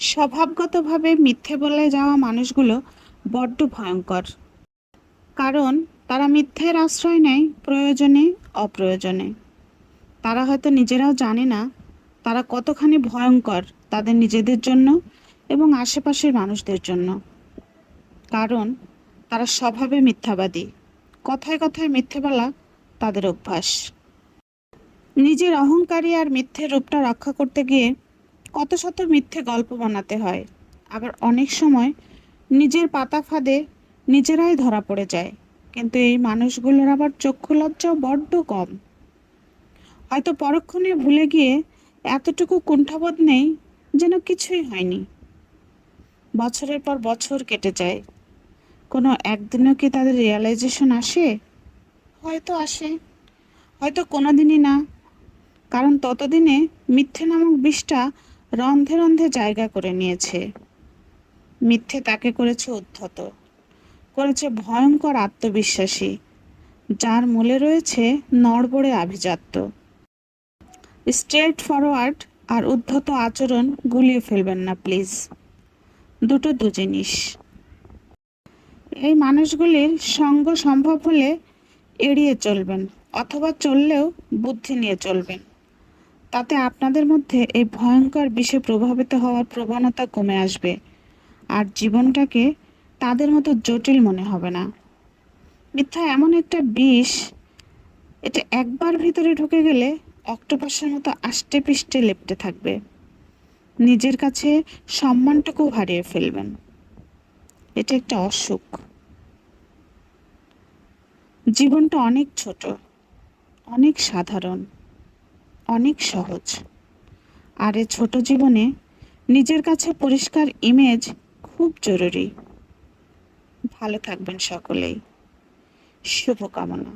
স্বভাবগতভাবে মিথ্যে বলে যাওয়া মানুষগুলো বড্ড ভয়ঙ্কর। কারণ তারা মিথ্যের আশ্রয় নেয় প্রয়োজনে অপ্রয়োজনে। তারা হয়তো নিজেরাও জানে না তারা কতখানি ভয়ঙ্কর তাদের নিজেদের জন্য এবং আশেপাশের মানুষদের জন্য। কারণ তারা স্বভাবে মিথ্যাবাদী। কথায় কথায় মিথ্যে বলা তাদের অভ্যাস। নিজের অহংকারী আর মিথ্যে রূপটা রক্ষা করতে গিয়ে কত শত মিথ্যে গল্প বানাতে হয়। আবার অনেক সময় নিজের পাতা ফাঁদে নিজেরাই ধরা পড়ে যায়। কিন্তু এই মানুষগুলোর আবার চক্ষু লজ্জাও বড্ড কম। হয়তো পরক্ষণে ভুলে গিয়ে এতটুকু কুণ্ঠাবোধ নেই যেন কিছুই হয়নি। বছরের পর বছর কেটে যায়। কোনো একদিনও কি তাদের রিয়ালাইজেশন আসে? হয়তো আসে। হয়তো কোনো দিনই না। কারণ ততদিনে মিথ্যে নামক বিষটা রন্ধে রন্ধে জায়গা করে নিয়েছে। মিথ্যে তাকে করেছে উদ্ধত। করেছে ভয়ঙ্কর আত্মবিশ্বাসী। যার মূলে রয়েছে নড়বড়ে আভিজাত্য। স্ট্রেট ফরওয়ার্ড আর উদ্ধত আচরণ গুলিয়ে ফেলবেন না, প্লিজ। দুটো দু জিনিস। এই মানুষগুলির সঙ্গ সম্ভব হলে এড়িয়ে চলবেন, অথবা চললেও বুদ্ধি নিয়ে চলবেন। তাতে আপনাদের মধ্যে এই ভয়ঙ্কর বিষে প্রভাবিত হওয়ার প্রবণতা কমে আসবে। আর জীবনটাকে তাদের মতো জটিল মনে হবে না। মিথ্যা এমন একটা বিষ, এটা একবার ভিতরে ঢুকে গেলে অক্টোপাসের মতো আষ্টে পিষ্টে লেপটে থাকবে। নিজের কাছে সম্মানটুকু হারিয়ে ফেলবেন। এটা একটা অসুখ। জীবনটা অনেক ছোট, অনেক সাধারণ। অনেক সহজ। আর এ ছোট জীবনে নিজের কাছে পরিষ্কার ইমেজ খুব জরুরি। ভালো থাকবেন সকলেই। শুভকামনা।